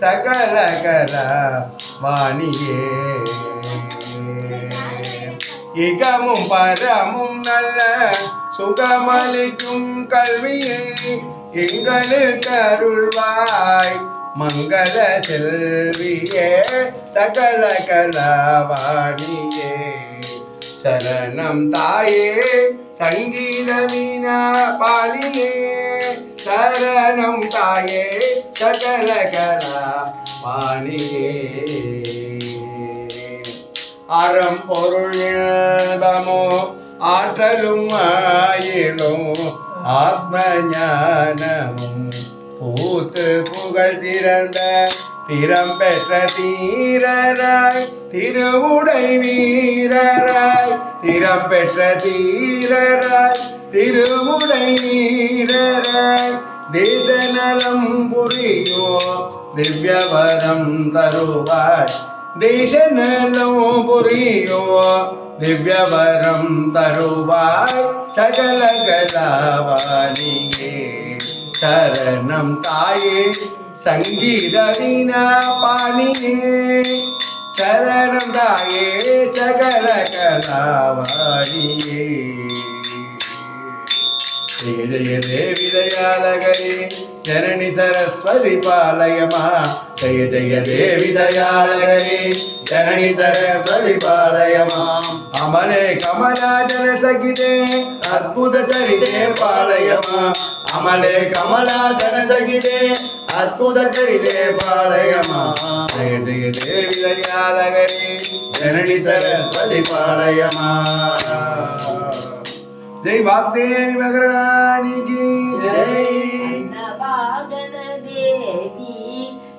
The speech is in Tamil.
சகல கல வாணியே இகமும் பரமும் நல்ல சுகமளிக்கும் கல்வியை. எங்களுக்கு அருள்வாய் மங்கள செல்வியே. சகல கலவாணியே சரணம் தாயே சங்கீத வீணா பாலியே. சரணம் தாயே சகலகலா பாணியே அறம் பொருள் இன்பமோ ஆற்றலும் ஆயிலும் ஆத்ம ஞானமும் பூத்து புகழ் சிறந்த திறம் பெற்ற தீரராய் திருவுடை வீரராய் திறம் பெற்ற தீரராய் திருவுடை வீரராய் தேச நலம் புரியோ திவ்யவரம் தருவாய். தேச நலம் புரியோ திவ்யவரம் தருவாய். சகல கலாவாணியே சரணம் தாயே சங்கீத பாணியே சரணம் தாயே சகல கலாவாணியே. ஜெய ஜெய தேவி தயாலகரே ஜனனி சரஸ்வதி பாலயமா? ஜெய ஜெய தேவி தயாலகரே ஜனனி சரஸ்வதி பாலயமா? அமலே கமலாஜன சகிதே அற்புத சரிதே பாலயமா? அமலே கமலாசன சகிதே அற்புத சரிதே பாலயமா? ஜெய ஜெய தேவி தயாலகரே ஜனனி சரஸ்வதி जय देवाते निमग्रानी की जय।